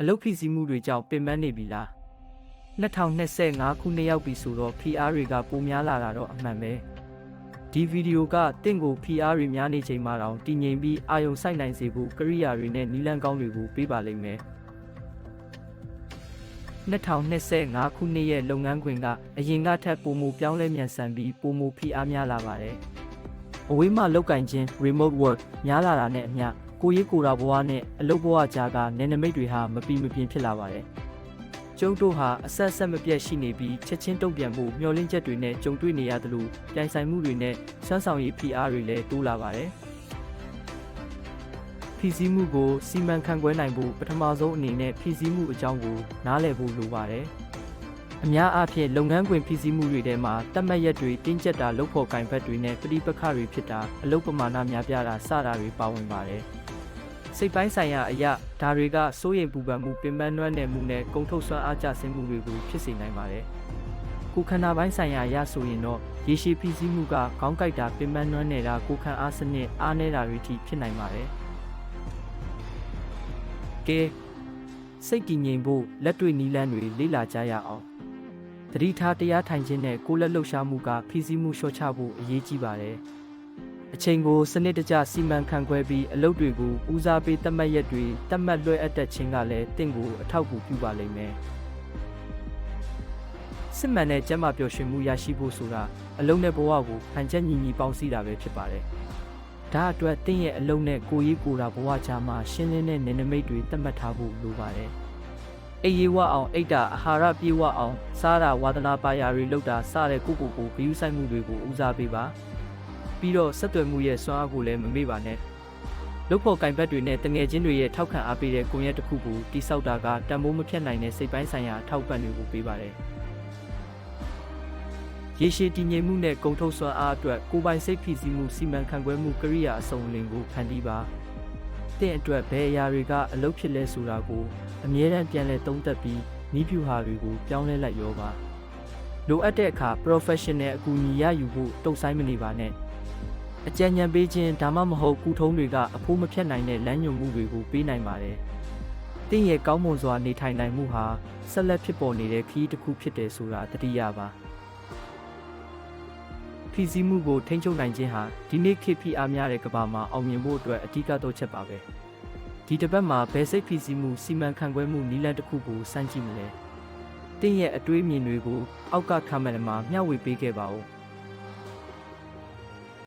အလုတ်ဖိစီးမှုတွေကြောင့်ပင်ပန်းနေပြီလား2025ခုနှစ်ရောက်ပြီဆိုတော့ PR တွေကပိုများလာတာတော့အမှန်ပဲဒီဗီဒီယိုကတင့်ကို PR တွေများနေချိန်မှာတော့တည်ငြိမ်ပြီးအာယုံစိုက်နိုင်စေဖို့ကရိယာတွေနဲ့နီလန်းကောင်းတွေကိုပေးပါလိမ့်မယ်2025ခုနှစ်ရဲ့လုပ်ငန်းခွင်ကအရင်ကထက်ပိုမိုပြောင်းလဲမြန်ဆန်ပြီးပိုမို PR များလာပါတယ်အဝေးမှလောက်ကင်ခြင်း remote work များလာတာနဲ့အမျှ ကိုရေးကိုယ်တာဘဝနဲ့အလုပ်ဘဝကြားကနယ်နိမိတ်တွေဟာမပီမပြင်းဖြစ်လာပါတယ်ကျုပ်တို့ဟာအဆက်ဆက်မပြတ်ရှိနေပြီးချက်ချင်းတုံ့ပြန်မှုမျှော်လင့်ချက်တွေနဲ့ကြုံတွေ့နေရသလိုပြိုင်ဆိုင်မှုတွေနဲ့စွမ်းဆောင်ရည် PR တွေလည်းတိုးလာပါတယ်ဖြည့်ဆည်းမှုကိုစီမံခန့်ခွဲနိုင်ဖို့ပထမဆုံးအနေနဲ့ဖြည့်ဆည်းမှုအကြောင်းကိုနားလည်ဖို့လိုပါတယ်။အများအားဖြင့်လုပ်ငန်းခွင်ဖြည့်ဆည်းမှုတွေထဲမှာတတ်မှတ်ရက်တွေတင်းကျပ်တာလုပ်ဖို့ကင်ဘက်တွေနဲ့ပဋိပက္ခတွေဖြစ်တာအလုပ်ပမာဏများပြားတာစတာတွေပါဝင်ပါတယ်။ စိတ်ပိုင်းဆိုင်ရာအရာဒါတွေကစိုးရိမ်ပူပန်မှုပင်ပန်းနွမ်းနယ်မှုနဲ့ကုံထုတ်ဆွမ်းအားကျဆင်းမှုတွေကိုဖြစ်စေနိုင်ပါတယ်။ကိုယ်ခန္ဓာပိုင်းဆိုင်ရာအရဆိုရင်တော့ရေရှည်ဖြည့်ဆည်းမှုကခေါင်းကိုက်တာပင်ပန်းနွမ်းနယ်တာကိုယ်ခံအားစနစ်အားနည်းတာတွေထိဖြစ်နိုင်ပါတယ်။ကဲစိတ်တည်ငြိမ်ဖို့လက်တွေ့နီးလန်းတွေလေ့လာကြရအောင်။တတိထားတရားထိုင်ခြင်းနဲ့ကိုယ်လက်လှုပ်ရှားမှုကဖြည့်ဆည်းမှုလျှော့ချဖို့အရေးကြီးပါတယ်။ အချိန်ကိုစနစ်တကျစီမံခန့်ခွဲပြီးအလုပ်တွေကိုဦးစားပေးသတ်မှတ်ရက်တွေသတ်မှတ်လွှဲအပ်တဲ့ခြင်းကလည်းတင့်ကိုအထောက်အကူပြုပါလိမ့်မယ်။စစ်မှန်တဲ့ကျန်းမာပျော်ရွှင်မှုရရှိဖို့ဆိုတာအလုံးနဲ့ဘဝကိုဟန်ချက်ညီညီပေါင်းစည်းတာပဲဖြစ်ပါတယ်။ဒါအတွက်တင့်ရဲ့အလုံးနဲ့ကိုရေးကိုတာဘဝချာမှာရှင်းလင်းတဲ့နေနမိတ်တွေသတ်မှတ်ထားဖို့လိုပါတယ်။အိပ်ရေးဝအောင်အိတ်တာအာဟာရပြေဝအောင်စားတာဝါသနာပါရာတွေလုပ်တာစတဲ့ကိုကိုကိုဂရုစိုက်မှုတွေကိုဦးစားပေးပါ။ ပြီးတော့ဆက်သွယ်မှုရဲ့စွမ်းအားကိုလည်းမမေ့ပါနဲ့။လုပ်ဖို့ကင်ဘက်တွေနဲ့တငယ်ချင်းတွေရဲ့ထောက်ခံအားပေးတဲ့ကွန်ရက်တစ်ခုကိုတိစောက်တာကတံမိုးမဖြတ်နိုင်တဲ့စိတ်ပိုင်းဆိုင်ရာအထောက်ပံ့တွေကိုပေးပါတယ်။ရေရှည်တည်ငြိမ်မှုနဲ့ဂုံထုတ်စွမ်းအားအတွက်ကိုယ်ပိုင်စိတ်ဖိစီးမှုစီမံခန့်ခွဲမှုကိရိယာအစုံအလင်ကိုဖန်တီးပါ။တင့်အတွက်ဘယ်အရာတွေကအလုပ်ဖြစ်လဲဆိုတာကိုအမြဲတမ်းပြန်လည်သုံးသပ်ပြီးဤဖြူဟာတွေကိုပြောင်းလဲလိုက်ရောပါ။လိုအပ်တဲ့အခါ professional အကူအညီရယူဖို့တုံ့ဆိုင်မနေပါနဲ့။ အကြံဉာဏ်ပေးခြင်းဒါမှမဟုတ်ကုထုံးတွေကအဖိုးမဖြတ်နိုင်တဲ့လမ်းညွှန်မှုတွေကိုပေးနိုင်ပါတယ်။တင့်ရဲ့ကောင်းမွန်စွာနေထိုင်နိုင်မှုဟာဆက်လက်ဖြစ်ပေါ်နေတဲ့ခရီးတစ်ခုဖြစ်တယ်ဆိုတာသတိရပါ။ဖိစီးမှုကိုထိန်းချုပ်နိုင်ခြင်းဟာဒီနေ့ခေတ်ဖိအားများတဲ့ကမ္ဘာမှာအောင်မြင်ဖို့အတွက်အဓိကတော့ချက်ပါပဲဒီတစ်ပတ်မှာဘယ်စိတ်ဖိစီးမှုစီမံခန့်ခွဲမှုနည်းလမ်းတစ်ခုကိုစမ်းကြည့်မလဲတင်းရဲ့အတွေးမြင်တွေကိုအောက်ကခံမရမှာမျှဝေပေးခဲ့ပါဦး